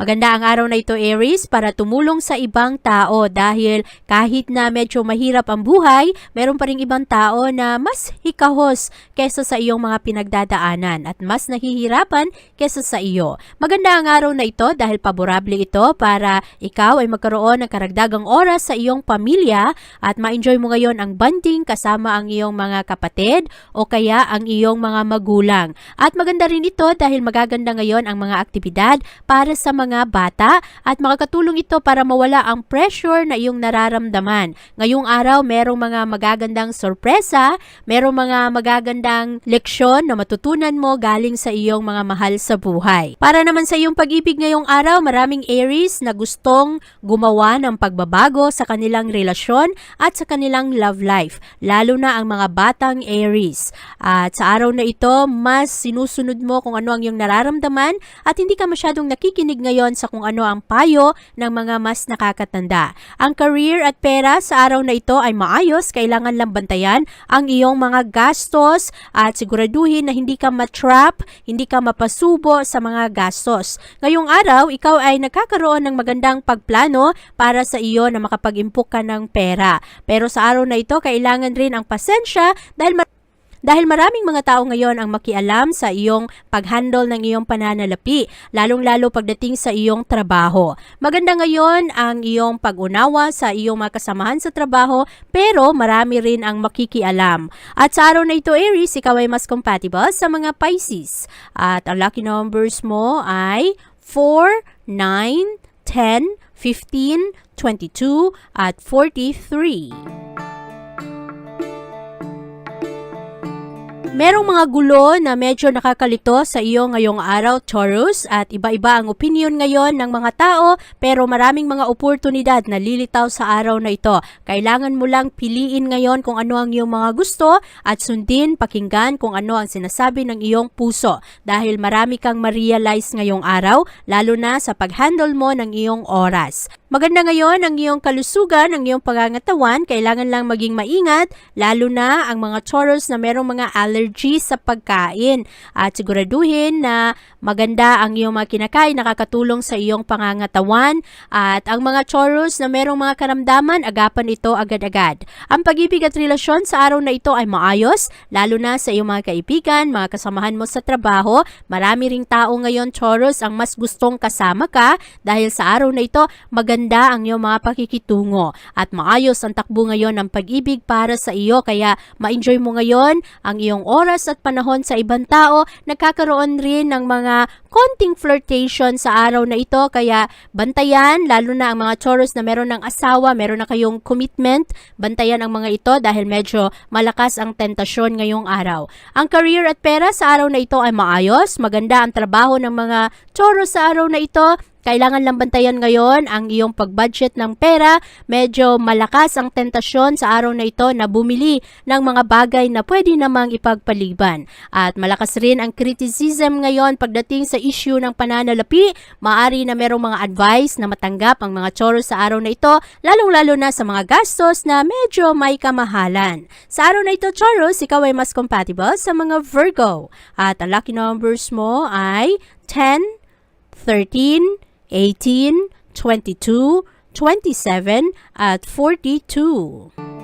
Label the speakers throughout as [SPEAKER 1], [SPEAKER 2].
[SPEAKER 1] Maganda ang araw na ito Aries para tumulong sa ibang tao dahil kahit na medyo mahirap ang buhay, meron pa rin ibang tao na mas hikahos kesa sa iyong mga pinagdadaanan at mas nahihirapan kesa sa iyo. Maganda ang araw na ito dahil paborable ito para ikaw ay magkaroon ng karagdagang oras sa iyong pamilya at ma-enjoy mo ngayon ang bonding kasama ang iyong mga kapatid o kaya ang iyong mga magulang. At maganda rin ito dahil magaganda ngayon ang mga aktibidad para sa mga bata at makakatulong ito para mawala ang pressure na iyong nararamdaman. Ngayong araw, merong mga magagandang sorpresa, merong mga magagandang leksyon na matutunan mo galing sa iyong mga mahal sa buhay. Para naman sa iyong pag-ibig ngayong araw, maraming Aries na gustong gumawa ng pagbabago sa kanilang relasyon at sa kanilang love life, lalo na ang mga batang Aries. At sa araw na ito, mas sinusunod mo kung ano ang iyong nararamdaman at hindi ka masyadong nakikinig ngayon sa kung ano ang payo ng mga mas nakakatanda. Ang career at pera sa araw na ito ay maayos, kailangan lang bantayan ang iyong mga gastos at siguraduhin na hindi ka matrap, hindi ka mapasubo sa mga gastos. Ngayong araw, ikaw ay nagkakaroon ng magandang pagplano para sa iyo na makapag-impok ka ng pera. Pero sa araw na ito, kailangan rin ang pasensya dahil dahil maraming mga tao ngayon ang makialam sa iyong pag-handle ng iyong pananalapi, lalong-lalo pagdating sa iyong trabaho. Maganda ngayon ang iyong pag-unawa sa iyong mga kasamahan sa trabaho, pero marami rin ang makikialam. At sa araw na ito, Aries, ikaw ay mas compatible sa mga Pisces. At ang lucky numbers mo ay 4, 9, 10, 15, 22, at 43. Merong mga gulo na medyo nakakalito sa iyo ngayong araw, Taurus, at iba-iba ang opinion ngayon ng mga tao pero maraming mga oportunidad na lilitaw sa araw na ito. Kailangan mo lang piliin ngayon kung ano ang iyong mga gusto at sundin, pakinggan kung ano ang sinasabi ng iyong puso dahil marami kang ma-realize ngayong araw, lalo na sa pag-handle mo ng iyong oras. Maganda ngayon ang iyong kalusugan, ang iyong pangangatawan, kailangan lang maging maingat, lalo na ang mga Taurus na merong mga allergies sa pagkain. At siguraduhin na maganda ang iyong mga kinakain, nakakatulong sa iyong pangangatawan. At ang mga Taurus na merong mga karamdaman, agapan ito agad-agad. Ang pag-ibig at relasyon sa araw na ito ay maayos, lalo na sa iyong mga kaibigan, mga kasamahan mo sa trabaho. Marami ring tao ngayon, Taurus, ang mas gustong kasama ka dahil sa araw na ito, maganda ang iyong mga pakikitungo at maayos ang takbo ngayon ng pag-ibig para sa iyo. Kaya ma-enjoy mo ngayon ang iyong oras at panahon sa ibang tao. Nagkakaroon rin ng mga konting flirtation sa araw na ito. Kaya bantayan lalo na ang mga Taurus na meron ng asawa meron na kayong commitment bantayan ang mga ito dahil medyo malakas ang tentasyon ngayong araw. Ang career at pera sa araw na ito ay maayos maganda ang trabaho ng mga Taurus sa araw na ito kailangan lang bantayan ngayon ang iyong pag-budget ng pera. Medyo malakas ang tentasyon sa araw na ito na bumili ng mga bagay na pwede namang ipagpaliban. At malakas rin ang criticism ngayon pagdating sa issue ng pananalapi. Maari na merong mga advice na matanggap ang mga choro sa araw na ito, lalong-lalo na sa mga gastos na medyo may kamahalan. Sa araw na ito, Choros, ikaw ay mas compatible sa mga Virgo. At ang lucky numbers mo ay 10, 13, 18, 22, 27, at 42.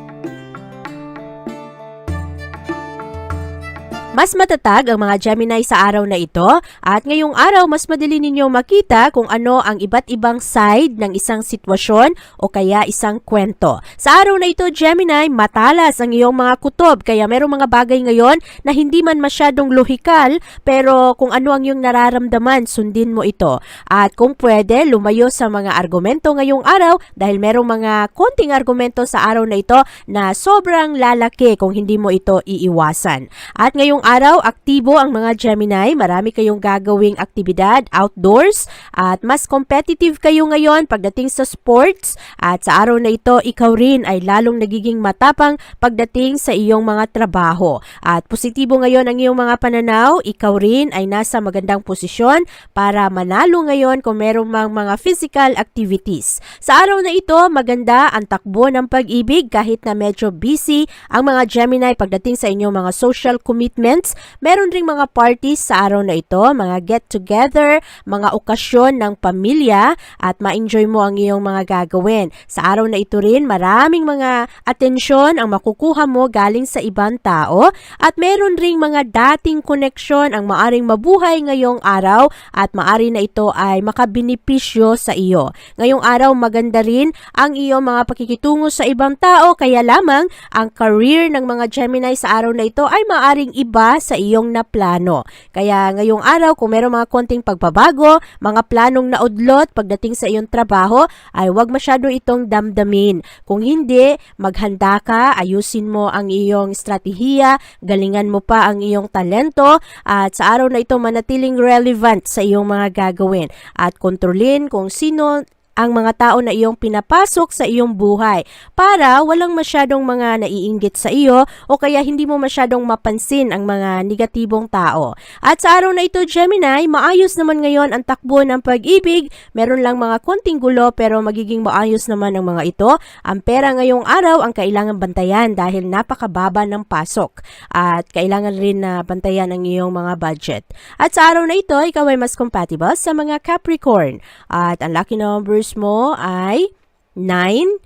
[SPEAKER 1] Mas matatag ang mga Gemini sa araw na ito at ngayong araw mas madali ninyong makita kung ano ang iba't ibang side ng isang sitwasyon o kaya isang kwento. Sa araw na ito, Gemini, matalas ang iyong mga kutob kaya merong mga bagay ngayon na hindi man masyadong lohikal pero kung ano ang iyong nararamdaman, sundin mo ito. At kung pwede, lumayo sa mga argumento ngayong araw dahil merong mga konting argumento sa araw na ito na sobrang lalaki kung hindi mo ito iiwasan. At ngayong araw, aktibo ang mga Gemini. Marami kayong gagawing aktibidad outdoors at mas competitive kayo ngayon pagdating sa sports. At sa araw na ito, ikaw rin ay lalong nagiging matapang pagdating sa iyong mga trabaho. At positibo ngayon ang iyong mga pananaw. Ikaw rin ay nasa magandang posisyon para manalo ngayon kung merong mang mga physical activities. Sa araw na ito, maganda ang takbo ng pag-ibig kahit na medyo busy ang mga Gemini pagdating sa inyong mga social commitments. Meron ring mga parties sa araw na ito, mga get-together, mga okasyon ng pamilya at ma-enjoy mo ang iyong mga gagawin. Sa araw na ito rin, maraming mga atensyon ang makukuha mo galing sa ibang tao at meron ring mga dating koneksyon ang maaring mabuhay ngayong araw at maari na ito ay makabinipisyo sa iyo. Ngayong araw maganda rin ang iyong mga pakikitungo sa ibang tao kaya lamang ang career ng mga Gemini sa araw na ito ay maaring iba sa iyong naplano. Kaya ngayong araw kung meron mga konting pagbabago, mga planong naudlot pagdating sa iyong trabaho ay huwag masyado itong damdamin. Kung hindi, maghanda ka, ayusin mo ang iyong estratehiya, galingan mo pa ang iyong talento at sa araw na ito manatiling relevant sa iyong mga gagawin at kontrolin kung sino ang mga tao na iyong pinapasok sa iyong buhay para walang masyadong mga naiinggit sa iyo o kaya hindi mo masyadong mapansin ang mga negatibong tao. At sa araw na ito, Gemini, maayos naman ngayon ang takbo ng pag-ibig. Meron lang mga konting gulo pero magiging maayos naman ang mga ito. Ang pera ngayong araw ang kailangan bantayan dahil napakababa ng pasok at kailangan rin na bantayan ang iyong mga budget. At sa araw na ito, ikaw ay mas compatible sa mga Capricorn. At ang lucky numbers mo ay 9,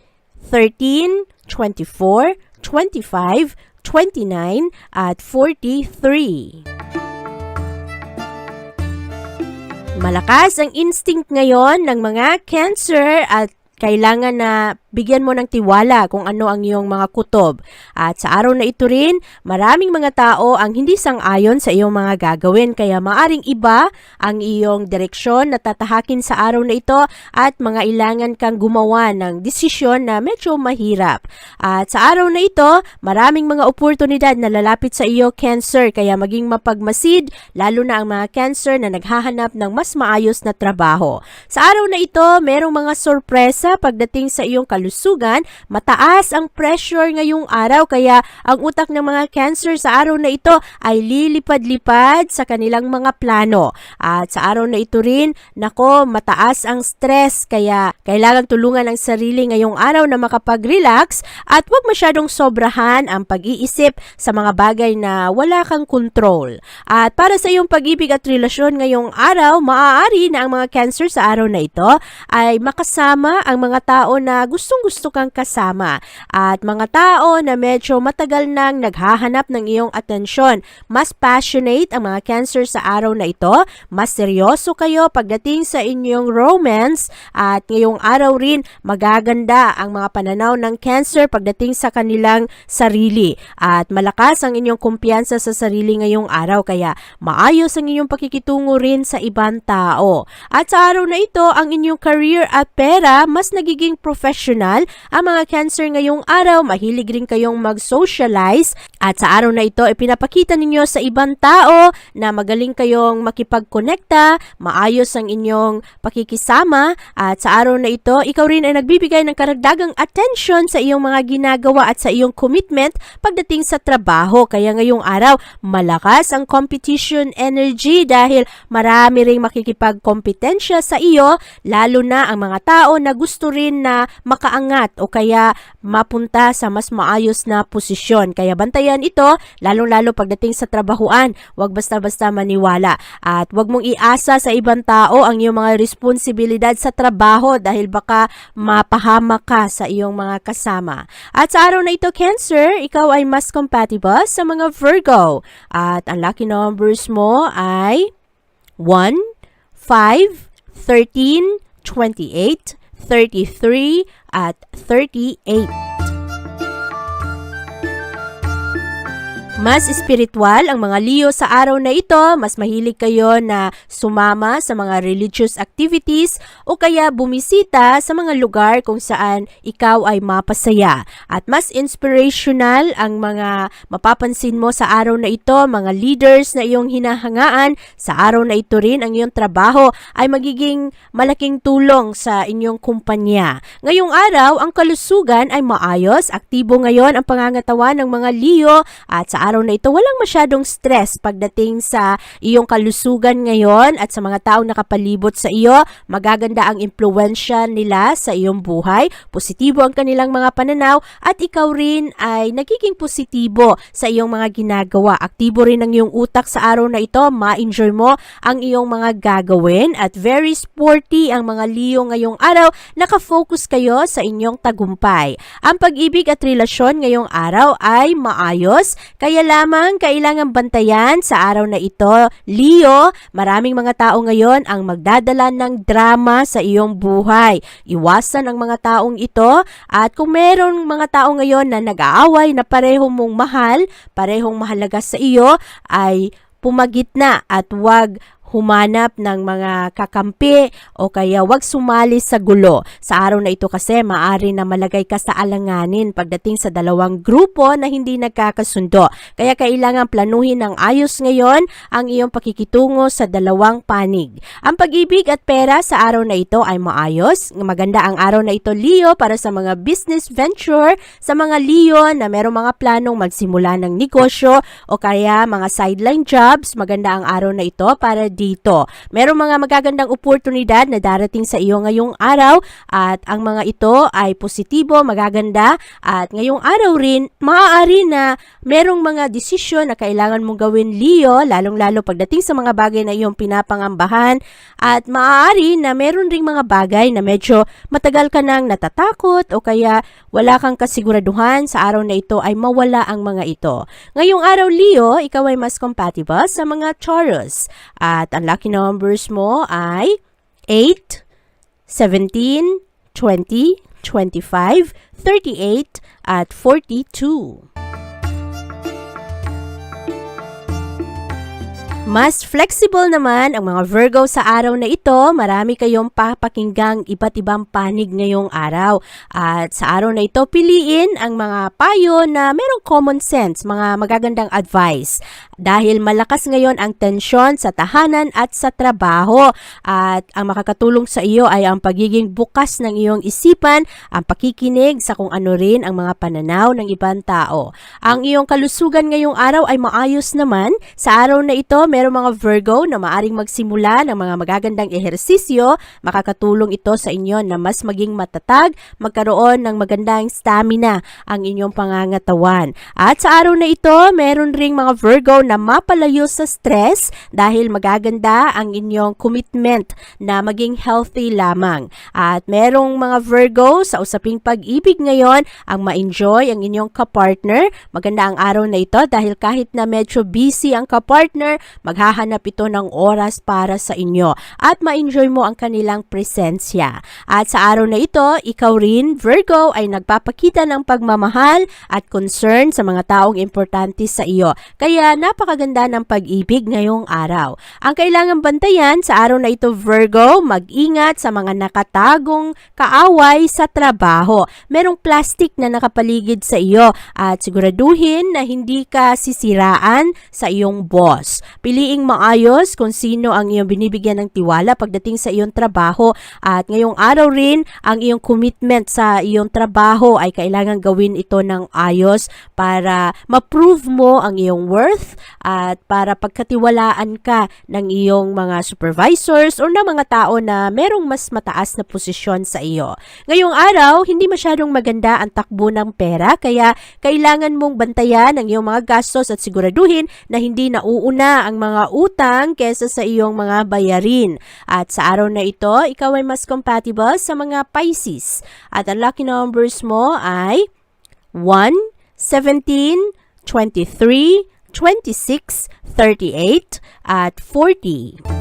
[SPEAKER 1] 13, 24, 25, 29, at 43. Malakas ang instinct ngayon ng mga Cancer at kailangan na bigyan mo ng tiwala kung ano ang iyong mga kutob. At sa araw na ito rin, maraming mga tao ang hindi sang-ayon sa iyong mga gagawin kaya maaring iba ang iyong direksyon na tatahakin sa araw na ito at mga ilangan kang gumawa ng desisyon na medyo mahirap. At sa araw na ito, maraming mga oportunidad na lalapit sa iyo cancer kaya maging mapagmasid lalo na ang mga cancer na naghahanap ng mas maayos na trabaho. Sa araw na ito, merong mga sorpresa pagdating sa iyong kalusugan, mataas ang pressure ngayong araw kaya ang utak ng mga cancer sa araw na ito ay lilipad-lipad sa kanilang mga plano. At sa araw na ito rin, nako, mataas ang stress kaya kailangan tulungan ang sarili ngayong araw na makapag-relax at huwag masyadong sobrahan ang pag-iisip sa mga bagay na wala kang control. At para sa iyong pag-ibig at relasyon ngayong araw, maaari na ang mga cancer sa araw na ito ay makasama ang mga tao na gustong gusto kang kasama at mga tao na medyo matagal nang naghahanap ng iyong atensyon. Mas passionate ang mga cancer sa araw na ito, mas seryoso kayo pagdating sa inyong romance at ngayong araw rin magaganda ang mga pananaw ng cancer pagdating sa kanilang sarili at malakas ang inyong kumpiyansa sa sarili ngayong araw kaya maayos ang inyong pakikitungo rin sa ibang tao. At sa araw na ito, ang inyong career at pera mas nagiging professional. Ang mga cancer ngayong araw, mahilig rin kayong mag-socialize at sa araw na ito, ipinapakita ninyo sa ibang tao na magaling kayong makipagkonekta, maayos ang inyong pakikisama at sa araw na ito, ikaw rin ay nagbibigay ng karagdagang attention sa iyong mga ginagawa at sa iyong commitment pagdating sa trabaho. Kaya ngayong araw, malakas ang competition energy dahil marami ring makikipagkompetensya sa iyo, lalo na ang mga tao na gusto gusto rin na makaangat o kaya mapunta sa mas maayos na posisyon. Kaya bantayan ito, lalong-lalo pagdating sa trabahuan. Huwag basta-basta maniwala. At huwag mong iasa sa ibang tao ang iyong mga responsibilidad sa trabaho dahil baka mapahamak ka sa iyong mga kasama. At sa araw na ito, Cancer, ikaw ay mas compatible sa mga Virgo. At ang lucky numbers mo ay 1, 5, 13, 28, 33, at 38. Mas espiritual ang mga Leo sa araw na ito, mas mahilig kayo na sumama sa mga religious activities o kaya bumisita sa mga lugar kung saan ikaw ay mapasaya. At mas inspirational ang mga mapapansin mo sa araw na ito, mga leaders na iyong hinahangaan. Sa araw na ito rin, ang iyong trabaho ay magiging malaking tulong sa inyong kumpanya. Ngayong araw, ang kalusugan ay maayos, aktibo ngayon ang pangangatawan ng mga Leo at sa araw na ito walang masyadong stress pagdating sa iyong kalusugan ngayon at sa mga taong nakapalibot sa iyo, magaganda ang impluensya nila sa iyong buhay, positibo ang kanilang mga pananaw at ikaw rin ay nagiging positibo sa iyong mga ginagawa. Aktibo rin ang iyong utak sa araw na ito, ma-enjoy mo ang iyong mga gagawin at very sporty ang mga Leo ngayong araw, nakafocus kayo sa inyong tagumpay. Ang pag-ibig at relasyon ngayong araw ay maayos, kaya lamang kailangan bantayan sa araw na ito. Leo, maraming mga tao ngayon ang magdadala ng drama sa iyong buhay. Iwasan ang mga taong ito at kung meron mga tao ngayon na nag-aaway na pareho mong mahal, parehong mahalaga sa iyo, ay pumagit na at wag humanap ng mga kakampi o kaya wag sumali sa gulo. Sa araw na ito kasi maari na malagay ka sa alanganin pagdating sa dalawang grupo na hindi nagkakasundo. Kaya kailangan planuhin ng ayos ngayon ang iyong pakikitungo sa dalawang panig. Ang pag-ibig at pera sa araw na ito ay maayos. Maganda ang araw na ito Leo para sa mga business venture, sa mga Leo na merong mga planong magsimula ng negosyo o kaya mga sideline jobs. Maganda ang araw na ito para dito. Merong mga magagandang oportunidad na darating sa iyo ngayong araw at ang mga ito ay positibo, magaganda at ngayong araw rin maaari na merong mga desisyon na kailangan mong gawin Leo, lalong-lalo pagdating sa mga bagay na iyong pinapangambahan at maaari na meron ring mga bagay na medyo matagal ka nang natatakot o kaya wala kang kasiguraduhan sa araw na ito ay mawala ang mga ito. Ngayong araw Leo, ikaw ay mas compatible sa mga Taurus at ang lucky numbers mo ay 8, 17, 20, 25, 38, at 42. Mas flexible naman ang mga Virgo sa araw na ito. Marami kayong papakinggang iba't ibang panig ngayong araw. At sa araw na ito, piliin ang mga payo na merong common sense, mga magagandang advice. Dahil malakas ngayon ang tensyon sa tahanan at sa trabaho. At ang makakatulong sa iyo ay ang pagiging bukas ng iyong isipan, ang pakikinig sa kung ano rin ang mga pananaw ng ibang tao. Ang iyong kalusugan ngayong araw ay maayos naman. Sa araw na ito, merong mga Virgo na maaring magsimula ng mga magagandang ehersisyo. Makakatulong ito sa inyo na mas maging matatag, magkaroon ng magandang stamina ang inyong pangangatawan. At sa araw na ito, meron ring mga Virgo na mapalayo sa stress dahil magaganda ang inyong commitment na maging healthy lamang. At merong mga Virgo sa usaping pag-ibig ngayon ang ma-enjoy ang inyong kapartner. Maganda ang araw na ito dahil kahit na medyo busy ang kapartner, maghahanap ito ng oras para sa inyo at ma-enjoy mo ang kanilang presensya. At sa araw na ito, ikaw rin, Virgo, ay nagpapakita ng pagmamahal at concern sa mga taong importante sa iyo. Kaya napakaganda ng pag-ibig ngayong araw. Ang kailangan bantayan sa araw na ito, Virgo, mag-ingat sa mga nakatagong kaaway sa trabaho. Merong plastic na nakapaligid sa iyo at siguraduhin na hindi ka sisiraan sa iyong boss. Piliing maayos kung sino ang iyong binibigyan ng tiwala pagdating sa iyong trabaho at ngayong araw rin ang iyong commitment sa iyong trabaho ay kailangan gawin ito ng ayos para ma-prove mo ang iyong worth at para pagkatiwalaan ka ng iyong mga supervisors or ng mga tao na merong mas mataas na posisyon sa iyo. Ngayong araw, hindi masyadong maganda ang takbo ng pera kaya kailangan mong bantayan ang iyong mga gastos at siguraduhin na hindi nauuna ang mga utang kesa sa iyong mga bayarin. At sa araw na ito, ikaw ay mas compatible sa mga Pisces. At ang lucky numbers mo ay 1, 17, 23, 26, 38, at 40.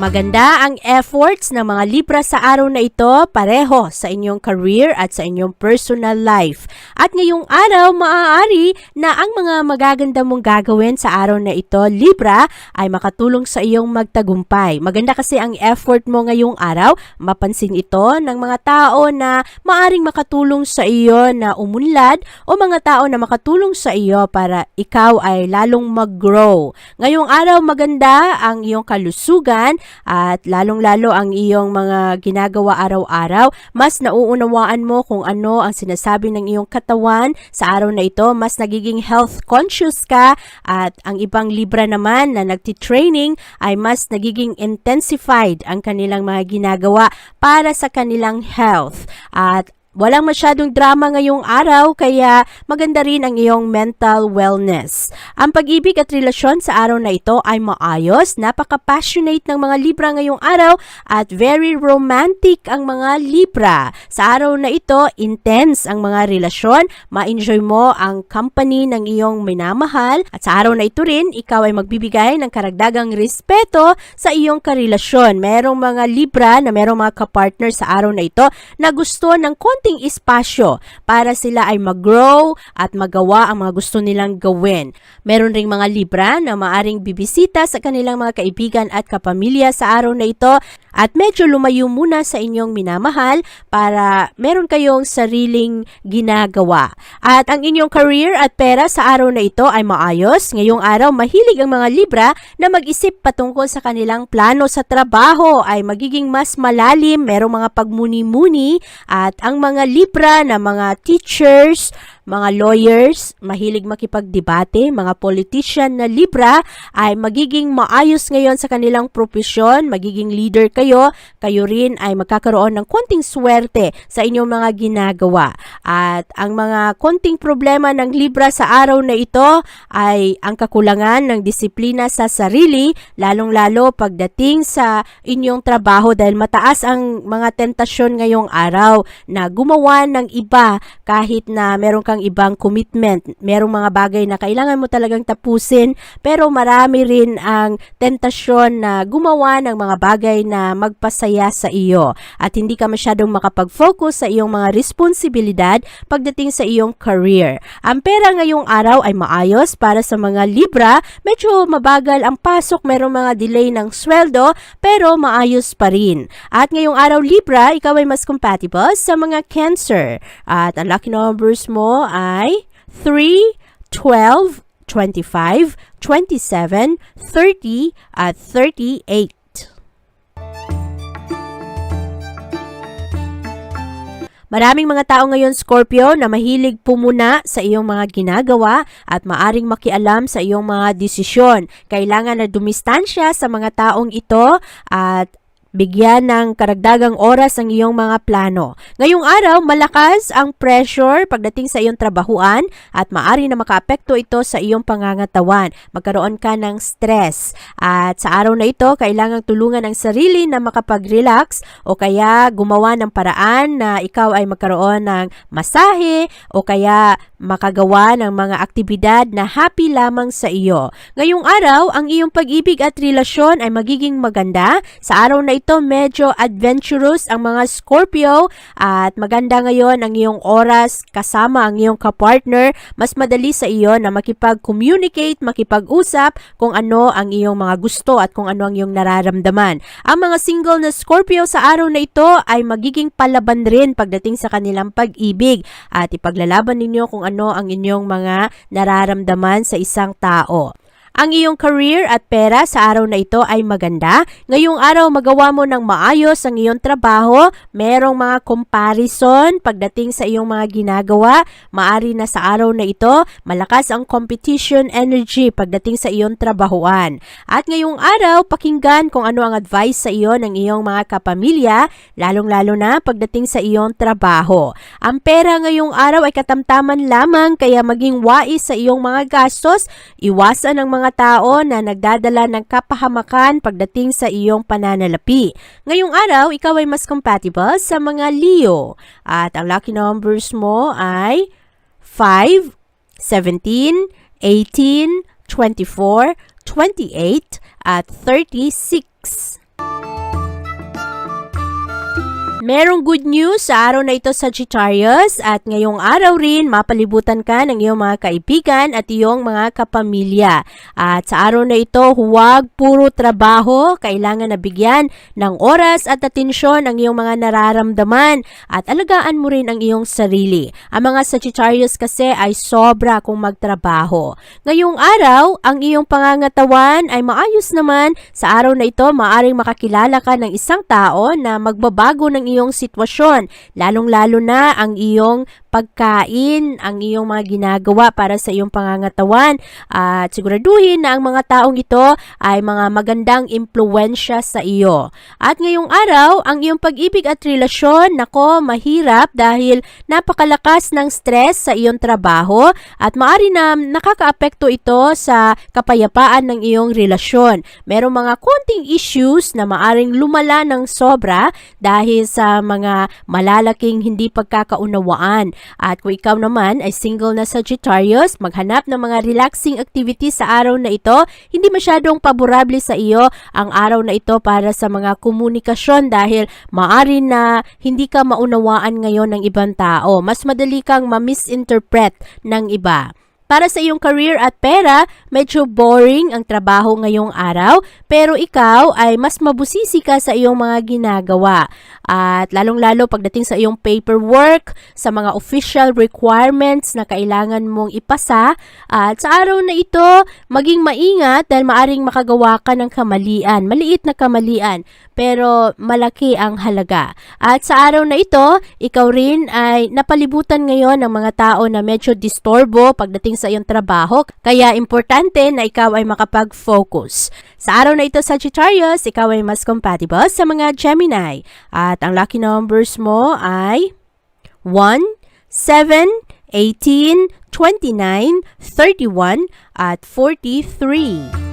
[SPEAKER 1] Maganda ang efforts ng mga Libra sa araw na ito pareho sa inyong career at sa inyong personal life. At ngayong araw, maaari na ang mga magaganda mong gagawin sa araw na ito, Libra, ay makatulong sa iyong magtagumpay. Maganda kasi ang effort mo ngayong araw, mapansin ito ng mga tao na maaring makatulong sa iyo na umunlad o mga tao na makatulong sa iyo para ikaw ay lalong mag-grow. Ngayong araw, maganda ang iyong kalusugan at lalong-lalo ang iyong mga ginagawa araw-araw, mas nauunawaan mo kung ano ang sinasabi ng iyong katawan sa araw na ito, mas nagiging health conscious ka. At ang ibang libra naman na nagti-training ay mas nagiging intensified ang kanilang mga ginagawa para sa kanilang health. At Walang masyadong drama ngayong araw kaya maganda rin ang iyong mental wellness. Ang pag-ibig at relasyon sa araw na ito ay maayos, napaka-passionate ng mga Libra ngayong araw at very romantic ang mga Libra. Sa araw na ito, intense ang mga relasyon, ma-enjoy mo ang company ng iyong minamahal at sa araw na ito rin, ikaw ay magbibigay ng karagdagang respeto sa iyong karelasyon. Merong mga Libra na merong mga kapartner sa araw na ito na gusto ng konting espasyo para sila ay mag-grow at magawa ang mga gusto nilang gawin. Meron ring mga Libra na maaring bibisita sa kanilang mga kaibigan at kapamilya sa araw na ito at medyo lumayo muna sa inyong minamahal para meron kayong sariling ginagawa. At ang inyong career at pera sa araw na ito ay maayos. Ngayong araw, mahilig ang mga Libra na mag-isip patungkol sa kanilang plano sa trabaho ay magiging mas malalim, merong mga pagmuni-muni at ang mga Libra na mga teachers, mga lawyers, mahilig makipagdebate, mga politician na Libra ay magiging maayos ngayon sa kanilang profesyon, magiging leader kayo, kayo rin ay magkakaroon ng konting swerte sa inyong mga ginagawa. At ang mga konting problema ng Libra sa araw na ito ay ang kakulangan ng disiplina sa sarili, lalong-lalo pagdating sa inyong trabaho dahil mataas ang mga tentasyon ngayong araw na gumawa ng iba kahit na meron kang ibang commitment. Merong mga bagay na kailangan mo talagang tapusin pero marami rin ang tentasyon na gumawa ng mga bagay na magpasaya sa iyo at hindi ka masyadong makapag-focus sa iyong mga responsibilidad pagdating sa iyong career. Ang pera ngayong araw ay maayos para sa mga Libra. Medyo mabagal ang pasok, merong mga delay ng sweldo pero maayos pa rin. At ngayong araw Libra, ikaw ay mas compatible sa mga Cancer. At ang lucky numbers mo ay 3, 12, 25, 27, 30, at 38. Maraming mga tao ngayon, Scorpio, na mahilig pumuna sa iyong mga ginagawa at maaring makialam sa iyong mga desisyon. Kailangan na dumistansya sa mga taong ito at Bigyan ng karagdagang oras ang iyong mga plano. Ngayong araw, malakas ang pressure pagdating sa iyong trabahuan at maari na makaapekto ito sa iyong pangangatawan. Magkaroon ka ng stress. At sa araw na ito, kailangang tulungan ang sarili na makapag-relax o kaya gumawa ng paraan na ikaw ay magkaroon ng masahe o kaya makagawa ng mga aktibidad na happy lamang sa iyo. Ngayong araw, ang iyong pag-ibig at relasyon ay magiging maganda. Sa araw na medyo adventurous ang mga Scorpio at maganda ngayon ang iyong oras kasama ang iyong kapartner. Mas madali sa iyo na makipag-communicate, makipag-usap kung ano ang iyong mga gusto at kung ano ang iyong nararamdaman. Ang mga single na Scorpio sa araw na ito ay magiging palaban rin pagdating sa kanilang pag-ibig at ipaglalaban ninyo kung ano ang inyong mga nararamdaman sa isang tao. Ang iyong career at pera sa araw na ito ay maganda. Ngayong araw magawa mo ng maayos ang iyong trabaho. Merong mga comparison pagdating sa iyong mga ginagawa. Maari na sa araw na ito, malakas ang competition energy pagdating sa iyong trabahuan. At ngayong araw, pakinggan kung ano ang advice sa iyo ng iyong mga kapamilya, lalong-lalo na pagdating sa iyong trabaho. Ang pera ngayong araw ay katamtaman lamang kaya maging wais sa iyong mga gastos, iwasan ang mga tao na nagdadala ng kapahamakan pagdating sa iyong pananalapi. Ngayong araw, ikaw ay mas compatible sa mga Leo. At ang lucky numbers mo ay 5, 17, 18, 24, 28, at 36. Merong good news sa araw na ito Sagittarius at ngayong araw rin mapalibutan ka ng iyong mga kaibigan at iyong mga kapamilya. At sa araw na ito huwag puro trabaho, kailangan na bigyan ng oras at atensyon ang iyong mga nararamdaman at alagaan mo rin ang iyong sarili. Ang mga Sagittarius kasi ay sobra kung magtrabaho. Ngayong araw, ang iyong pangangatawan ay maayos naman. Sa araw na ito, maaring makakilala ka ng isang tao na magbabago ng iyong sitwasyon, lalong-lalo na ang iyong pagkain, ang iyong mga ginagawa para sa iyong pangangatawan at siguraduhin na ang mga taong ito ay mga magandang impluensya sa iyo. At ngayong araw, ang iyong pag-ibig at relasyon, nako, mahirap dahil napakalakas ng stress sa iyong trabaho at maari na nakakaapekto ito sa kapayapaan ng iyong relasyon. Merong mga konting issues na maaring lumala ng sobra dahil sa mga malalaking hindi pagkakaunawaan. At kung ikaw naman ay single na Sagittarius, maghanap ng mga relaxing activities sa araw na ito. Hindi masyadong paborable sa iyo ang araw na ito para sa mga komunikasyon dahil maari na hindi ka maunawaan ngayon ng ibang tao. Mas madali kang ma-misinterpret ng iba. Para sa iyong career at pera, medyo boring ang trabaho ngayong araw, pero ikaw ay mas mabusisi ka sa iyong mga ginagawa. At lalong-lalo pagdating sa iyong paperwork, sa mga official requirements na kailangan mong ipasa, at sa araw na ito, maging maingat dahil maaring makagawa ka ng kamalian, maliit na kamalian, pero malaki ang halaga. At sa araw na ito, ikaw rin ay napalibutan ngayon ng mga tao na medyo disturbo pagdating sa iyong trabaho, kaya importante na ikaw ay makapag-focus. Sa araw na ito, Sagittarius, ikaw ay mas compatible sa mga Gemini. At ang lucky numbers mo ay 1, 7, 18, 29, 31, at 43.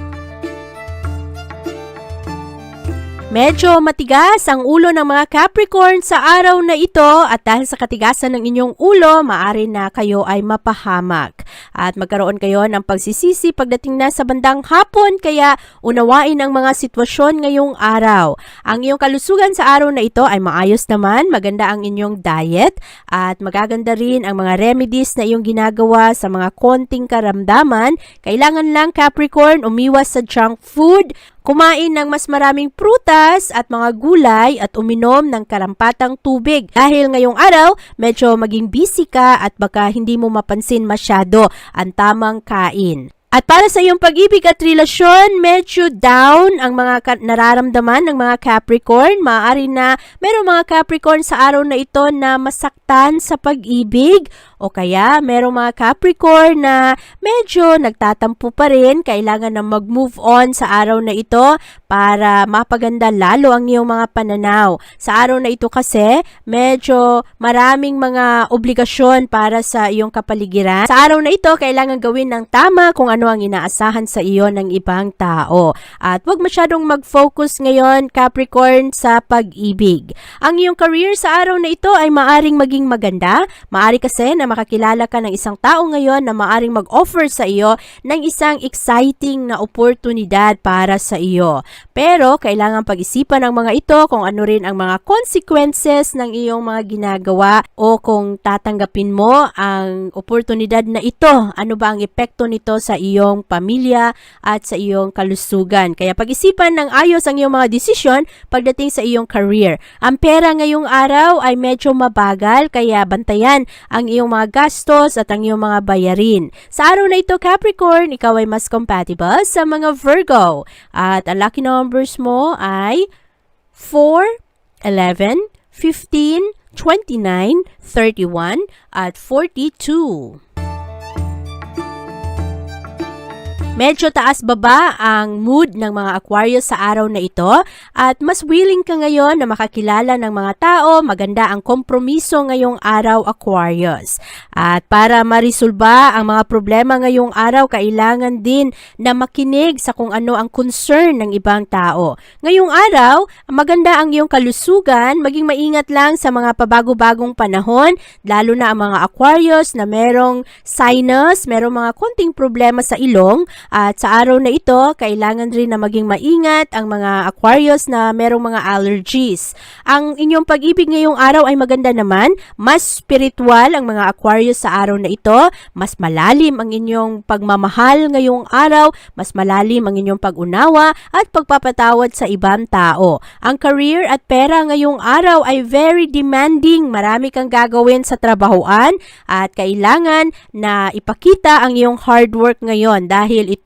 [SPEAKER 1] Medyo matigas ang ulo ng mga Capricorn sa araw na ito at dahil sa katigasan ng inyong ulo, maaari na kayo ay mapahamak. At magkaroon kayo ng pagsisisi pagdating na sa bandang hapon kaya unawain ang mga sitwasyon ngayong araw. Ang iyong kalusugan sa araw na ito ay maayos naman, maganda ang inyong diet at magaganda rin ang mga remedies na iyong ginagawa sa mga konting karamdaman. Kailangan lang Capricorn umiwas sa junk food, kumain ng mas maraming prutas at mga gulay at uminom ng karampatang tubig. Dahil ngayong araw, medyo maging busy ka at baka hindi mo mapansin masyado ang tamang kain. At para sa iyong pag-ibig at relasyon, medyo down ang mga nararamdaman ng mga Capricorn. Maaari na merong mga Capricorn sa araw na ito na masaktan sa pag-ibig o kaya merong mga Capricorn na medyo nagtatampo pa rin. Kailangan na mag-move on sa araw na ito para mapaganda lalo ang iyong mga pananaw. Sa araw na ito kasi, medyo maraming mga obligasyon para sa iyong kapaligiran. Sa araw na ito, kailangan gawin ng tama kung ano ang inaasahan sa iyo ng ibang tao. At huwag masyadong mag-focus ngayon, Capricorn, sa pag-ibig. Ang iyong career sa araw na ito ay maaring maging maganda. Maari kasi na makakilala ka ng isang tao ngayon na maaring mag-offer sa iyo ng isang exciting na oportunidad para sa iyo. Pero kailangan pag-isipan ng mga ito kung ano rin ang mga consequences ng iyong mga ginagawa o kung tatanggapin mo ang oportunidad na ito. Ano ba ang epekto nito sa iyong pamilya at sa iyong kalusugan. Kaya pag-isipan ng ayos ang iyong mga desisyon pagdating sa iyong career. Ang pera ngayong araw ay medyo mabagal kaya bantayan ang iyong mga gastos at ang iyong mga bayarin. Sa araw na ito Capricorn, ikaw ay mas compatible sa mga Virgo. At ang lucky numbers mo ay 4, 11, 15, 29, 31, at 42. Medyo taas baba ang mood ng mga Aquarius sa araw na ito at mas willing ka ngayon na makakilala ng mga tao, maganda ang kompromiso ngayong araw Aquarius. At para marisolba ang mga problema ngayong araw, kailangan din na makinig sa kung ano ang concern ng ibang tao. Ngayong araw, maganda ang iyong kalusugan, maging maingat lang sa mga pabago-bagong panahon, lalo na ang mga Aquarius na merong sinus, merong mga konting problema sa ilong, at sa araw na ito, kailangan rin na maging maingat ang mga Aquarius na merong mga allergies. Ang inyong pag-ibig ngayong araw ay maganda naman, mas spiritual ang mga Aquarius sa araw na ito, mas malalim ang inyong pagmamahal ngayong araw, mas malalim ang inyong pag-unawa at pagpapatawad sa ibang tao. Ang career at pera ngayong araw ay very demanding, marami kang gagawin sa trabahoan at kailangan na ipakita ang iyong hard work ngayon dahil ito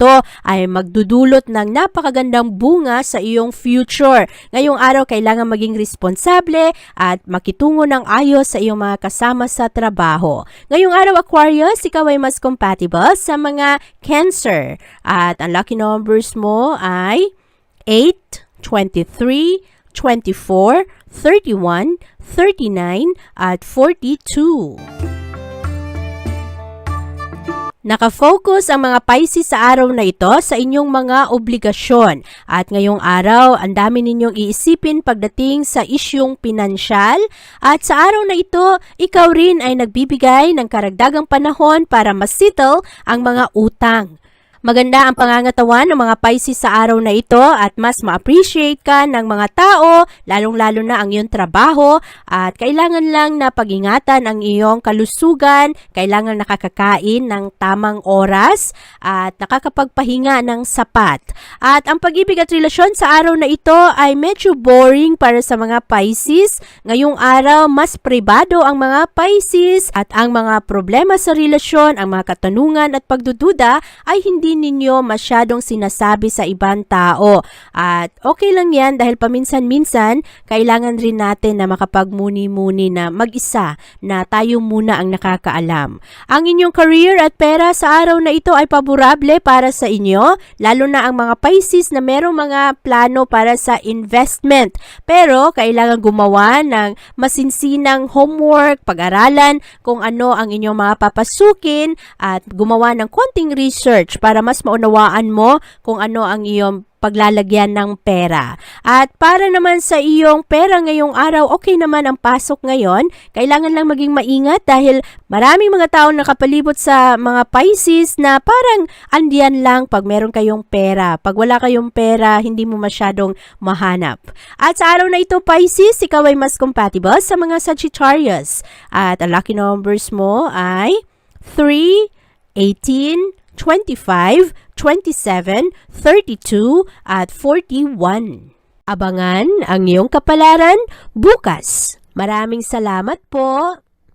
[SPEAKER 1] ay magdudulot ng napakagandang bunga sa iyong future. Ngayong araw, kailangan maging responsable at makitungo ng ayos sa iyong mga kasama sa trabaho. Ngayong araw, Aquarius, ikaw ay mas compatible sa mga Cancer. At ang lucky numbers mo ay 8, 23, 24, 31, 39, at 42. Nakafocus ang mga Pisces sa araw na ito sa inyong mga obligasyon. At ngayong araw, ang dami ninyong iisipin pagdating sa isyong pinansyal. At sa araw na ito, ikaw rin ay nagbibigay ng karagdagang panahon para masettle ang mga utang. Maganda ang pangangatawan ng mga Pisces sa araw na ito at mas ma-appreciate ka ng mga tao, lalong-lalo na ang iyong trabaho at kailangan lang na pag-ingatan ang iyong kalusugan, kailangan nakakakain ng tamang oras at nakakapagpahinga ng sapat. At ang pag-ibig at relasyon sa araw na ito ay medyo boring para sa mga Pisces. Ngayong araw, mas pribado ang mga Pisces at ang mga problema sa relasyon, ang mga katanungan at pagdududa ay hindi ninyo masyadong sinasabi sa ibang tao. At okay lang yan dahil paminsan-minsan, kailangan rin natin na makapagmuni-muni na mag-isa na tayo muna ang nakakaalam. Ang inyong career at pera sa araw na ito ay paborable para sa inyo, lalo na ang mga Pisces na merong mga plano para sa investment. Pero kailangan gumawa ng masinsinang homework, pag-aralan kung ano ang inyong mga papasukin at gumawa ng konting research para mas maunawaan mo kung ano ang iyong paglalagyan ng pera. At para naman sa iyong pera ngayong araw, okay naman ang pasok ngayon. Kailangan lang maging maingat dahil maraming mga tao nakapalibot sa mga Pisces na parang andiyan lang pag meron kayong pera. Pag wala kayong pera, hindi mo masyadong mahanap. At sa araw na ito, Pisces, ikaw ay mas compatible sa mga Sagittarius. At ang lucky numbers mo ay 3, 18, 25, 27, 32, at 41. Abangan ang iyong kapalaran bukas. Maraming salamat po.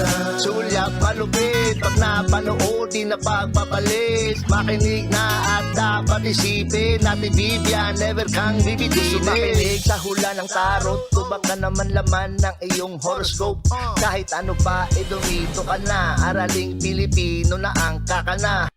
[SPEAKER 2] Una, sulyak malupit Pag napanood, di na pagpapalit Makinig na at dapat isipin Ate Vivian, never kang bibitinin makinig sa hula ng tarot Tubak ka naman laman ng iyong horoscope. Kahit ano pa, eh dumito ka na. Araling Pilipino na ang kakana